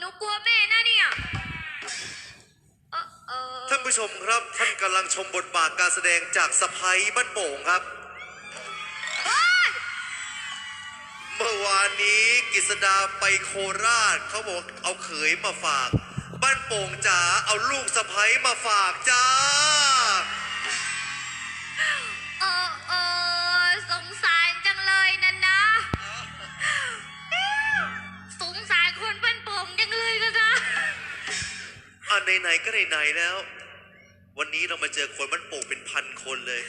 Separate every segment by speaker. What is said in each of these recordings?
Speaker 1: หนูกลัวแม่นะเนี่ย เออเออ
Speaker 2: ท่านผู้ชมครับ ท่านกำลังชมบทบาทการแสดงจากสะพ้ยบ้านโป่งครับเมื่อวานนี้กิษดาไปโคราชเขาบอกเอาเขยมาฝาก บ้านโป่งจ๋าเอาลูกสะพ้ยมาฝากจ้า ไหนๆก็ไหนๆแล้ว วันนี้เรามาเจอคนบ้านโป่งเป็นพันคนเลย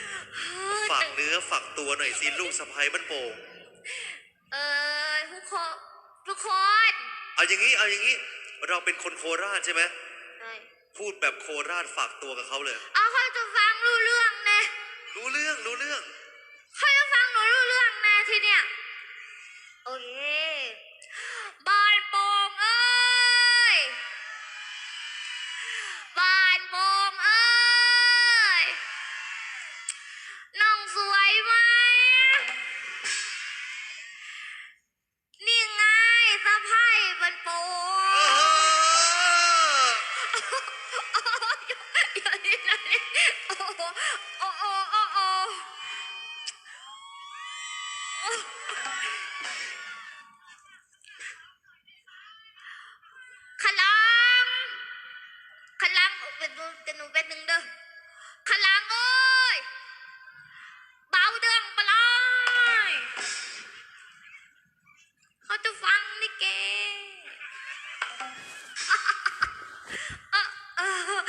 Speaker 2: ฝากเนื้อฝากตัวหน่อยสิลูกสะพ้ยบ้านโป่ง
Speaker 1: เออทุกคนทุกคน
Speaker 2: เอาอย่างนี้เอาอย่างนี้ เราเป็นคนโคราชใช่ไหม
Speaker 1: เอ้ย
Speaker 2: พูดแบบโคราชฝากตัวกับเขาเลย
Speaker 1: เอาเขาจะ ขลังขลังเป็นดูเป็นหนูเป็นหนึ่งเด้อขลังเอ้ยเบาเดืองปลายเขาจะฟังนี่เกเออ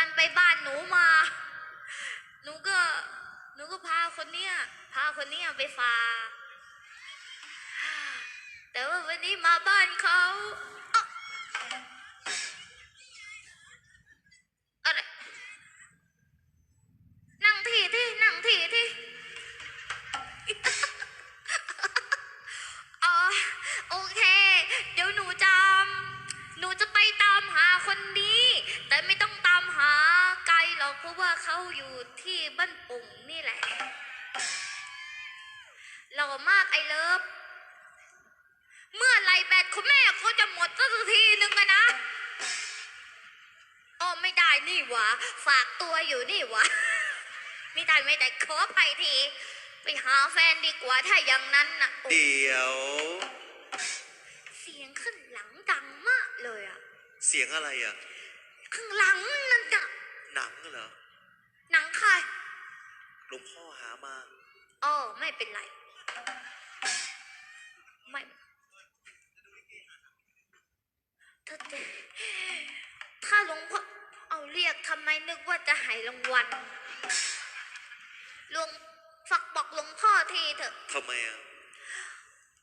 Speaker 1: านไปบ้านหนูมา หนูก็ หนูก็พาคนเนี้ย พาคนเนี้ยไปฝากแต่ว่าวันนี้มาบ้านเขา หล่อมากไอเลิฟ เมื่อไหรแบตของแม่เขาจะหมดสักทีนึงอะนะอ๋อไม่ได้นี่หวะฝากตัวอยู่นี่หวะไม่ได้ไม่ได้ขอไปที ไปหาแฟนดีกว่าถ้าอย่างนั้นน่ะโอ้
Speaker 2: เดี๋ยว
Speaker 1: เสียงข้างหลังดังมากเลยอะ
Speaker 2: เสียงอะไรอะ
Speaker 1: ข้างหลังนั่นน่ะ
Speaker 2: หนังเหรอ
Speaker 1: หนังใคร
Speaker 2: หลวงพ่อหามา
Speaker 1: อ๋อไม่เป็นไร ไม่ถ้าจะถ้าหลวงพ่อเอาเรียกทำไมนึกว่าจะให้รางวัลหลวงฝักบอกหลวงพ่อทีเถอะ
Speaker 2: ทำไมอะ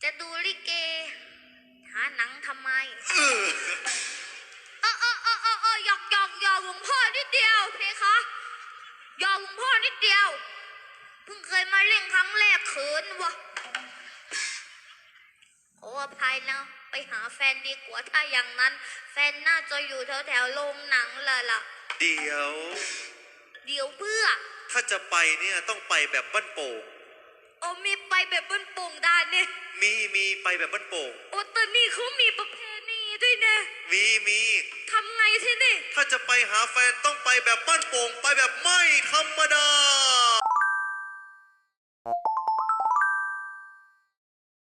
Speaker 1: จะดูลิเก หาหนังทำไม
Speaker 2: เออ
Speaker 1: เออเออเออเออเออหยอกหยอกหยอกหลวงพ่อนิดเดียวเพคะหยอกหลวงพ่อนิดเดียว เพิ่งเคยมาเล่นครั้งแรกเขินวะขออภัยนะไปหาแฟนดีกว่าถ้าอย่างนั้น แฟนน่าจะอยู่แถวแถวๆโรงหนังละล่ะ
Speaker 2: เดี๋ยว
Speaker 1: เดี๋ยวเพื่อ
Speaker 2: ถ้าจะไปเนี่ยต้องไปแบบบ้านโป่ง
Speaker 1: โอ้มีไปแบบบนโป่งดานเนี่ย
Speaker 2: มีมีไปแบบบ้านโป่ง
Speaker 1: โอ้ตอนนี้เขามีประเพณีด้วยเนี่ย
Speaker 2: มีมี
Speaker 1: ทำไงที่นี่
Speaker 2: ถ้าจะไปหาแฟนต้องไปแบบบ้านโป่งไปแบบไม่ธรรมดา